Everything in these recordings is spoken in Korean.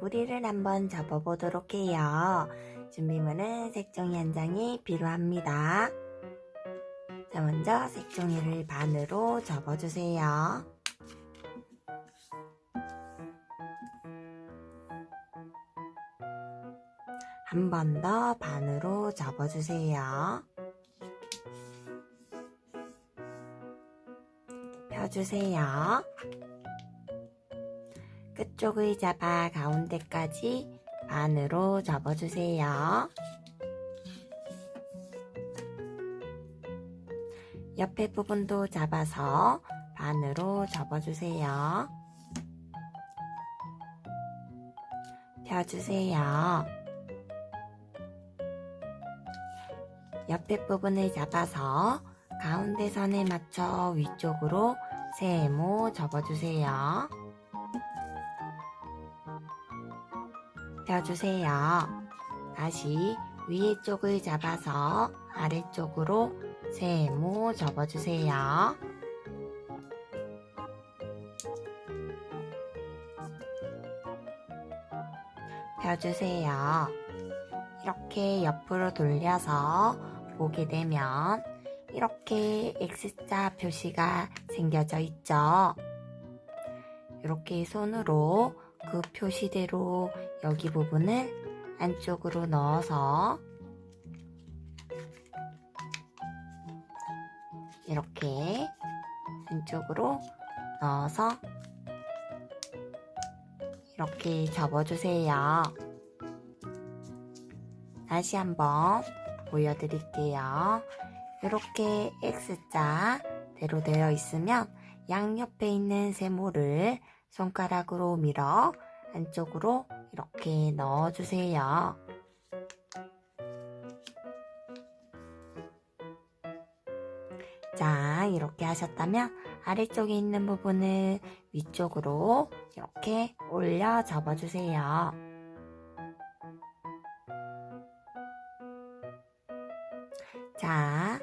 개구리를 한번 접어보도록 해요. 준비물은 색종이 한 장이 필요합니다. 자, 먼저 색종이를 반으로 접어주세요. 한 번 더 반으로 접어주세요. 펴주세요. 끝쪽을 잡아 가운데까지 반으로 접어주세요. 옆에 부분도 잡아서 반으로 접어주세요. 펴주세요. 옆에 부분을 잡아서 가운데 선에 맞춰 위쪽으로 세모 접어주세요. 펴주세요. 다시 위에 쪽을 잡아서 아래쪽으로 세모 접어주세요. 펴주세요. 이렇게 옆으로 돌려서 보게 되면 이렇게 X자 표시가 생겨져 있죠. 이렇게 손으로 그 표시대로 여기 부분을 안쪽으로 넣어서 이렇게 안쪽으로 넣어서 이렇게 접어주세요. 다시 한번 보여드릴게요. 이렇게 X자대로 되어 있으면 양옆에 있는 세모를 손가락으로 밀어 안쪽으로 이렇게 넣어주세요. 자, 이렇게 하셨다면 아래쪽에 있는 부분을 위쪽으로 이렇게 올려 접어주세요. 자,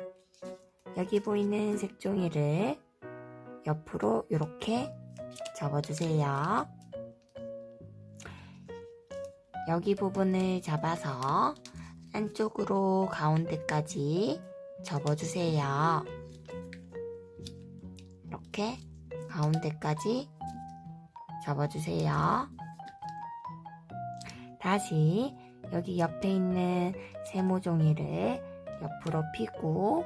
여기 보이는 색종이를 옆으로 이렇게 접어주세요. 여기 부분을 잡아서 안쪽으로 가운데까지 접어주세요. 이렇게 가운데까지 접어주세요. 다시 여기 옆에 있는 세모종이를 옆으로 피고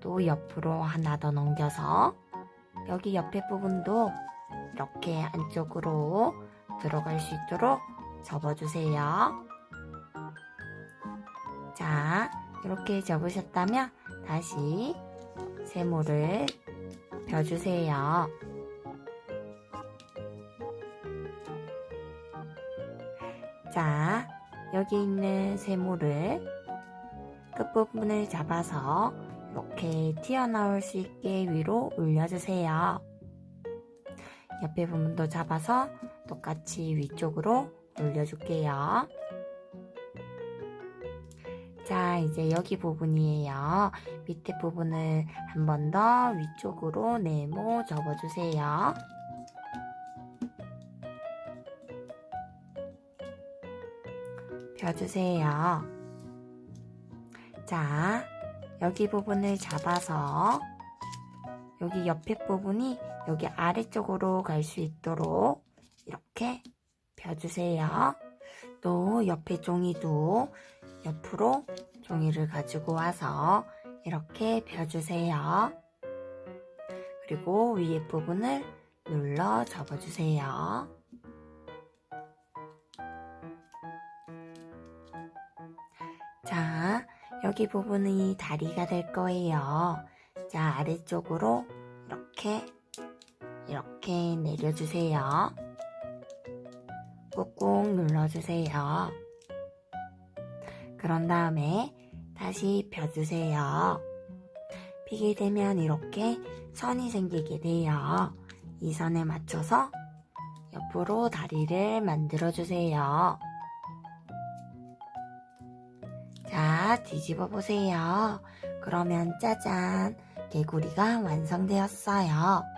또 옆으로 하나 더 넘겨서 여기 옆에 부분도 이렇게 안쪽으로 들어갈 수 있도록 접어주세요. 자, 이렇게 접으셨다면 다시 세모를 펴주세요. 자, 여기 있는 세모를 끝부분을 잡아서 이렇게 튀어나올 수 있게 위로 올려주세요. 옆에 부분도 잡아서 똑같이 위쪽으로 올려줄게요. 자, 이제 여기 부분이에요. 밑에 부분을 한 번 더 위쪽으로 네모 접어주세요. 펴주세요. 자, 여기 부분을 잡아서 여기 옆에 부분이 여기 아래쪽으로 갈 수 있도록 이렇게 펴주세요. 또 옆에 종이도 옆으로 종이를 가지고 와서 이렇게 펴주세요. 그리고 위에 부분을 눌러 접어주세요. 자, 여기 부분이 다리가 될 거예요. 자, 아래쪽으로 이렇게, 이렇게 내려주세요. 꾹꾹 눌러주세요. 그런 다음에 다시 펴주세요. 피게 되면 이렇게 선이 생기게 돼요. 이 선에 맞춰서 옆으로 다리를 만들어주세요. 자, 뒤집어 보세요. 그러면 짜잔, 개구리가 완성되었어요.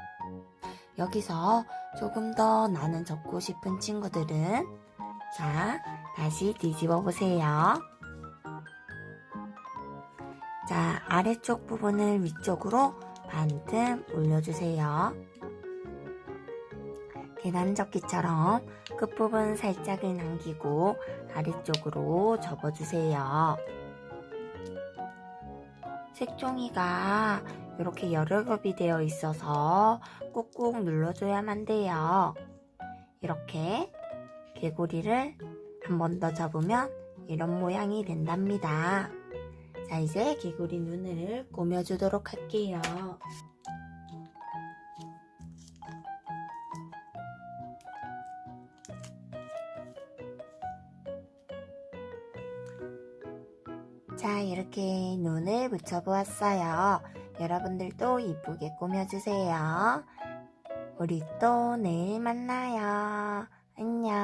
여기서 조금 더 나는 접고 싶은 친구들은 자, 다시 뒤집어 보세요. 자, 아래쪽 부분을 위쪽으로 반틈 올려주세요. 계단접기처럼 끝부분 살짝을 남기고 아래쪽으로 접어주세요. 색종이가 이렇게 여러 겹이 되어 있어서 꾹꾹 눌러줘야만 돼요. 이렇게 개구리를 한 번 더 접으면 이런 모양이 된답니다. 자, 이제 개구리 눈을 꾸며주도록 할게요. 자, 이렇게 눈을 붙여보았어요. 여러분들도 이쁘게 꾸며주세요. 우리 또 내일 만나요. 안녕.